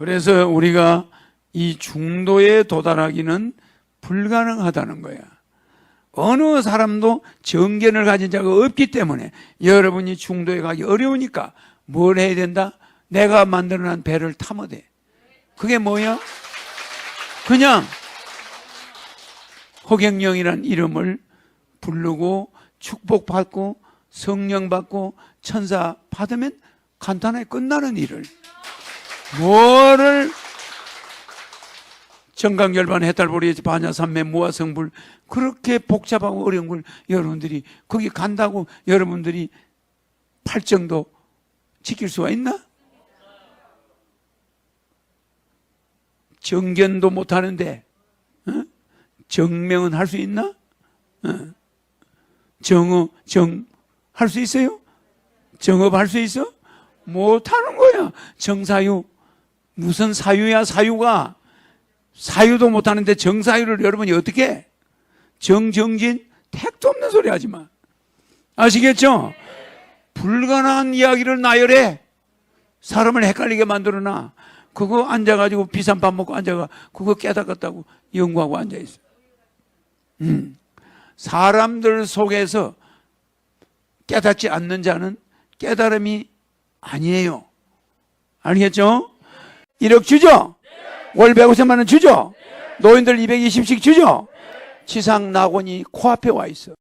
그래서 우리가 이 중도에 도달하기는 불가능하다는 거야. 어느 사람도 정견을 가진 자가 없기 때문에 여러분이 중도에 가기 어려우니까 뭘 해야 된다? 내가 만들어낸 배를 타면 돼. 그게 뭐야? 그냥 허경영이란 이름을 부르고 축복받고 성령 받고 천사 받으면 간단하게 끝나는 일을 뭐를 정강열반 해탈보리 반야삼매 무화성불 그렇게 복잡하고 어려운 걸 여러분들이 거기 간다고 여러분들이 팔정도 지킬 수가 있나? 정견도 못 하는데 어? 정명은 할 수 있나? 어? 정어 정 할 수 있어요? 정업 할 수 있어? 못 하는 거야. 정사유 무슨 사유야 사유가 사유도 못 하는데 정사유를 여러분이 어떻게 해? 정정진 택도 없는 소리 하지 마. 아시겠죠? 불가능한 이야기를 나열해. 사람을 헷갈리게 만들어놔. 그거 앉아가지고 비싼 밥 먹고 앉아가 그거 깨닫겠다고 연구하고 앉아있어. 음. 사람들 속에서 깨닫지 않는 자는 깨달음이 아니에요. 알겠죠? 1억 주죠? 월 150만 원 주죠? 노인들 220씩 주죠? 지상 낙원이 코앞에 와 있어.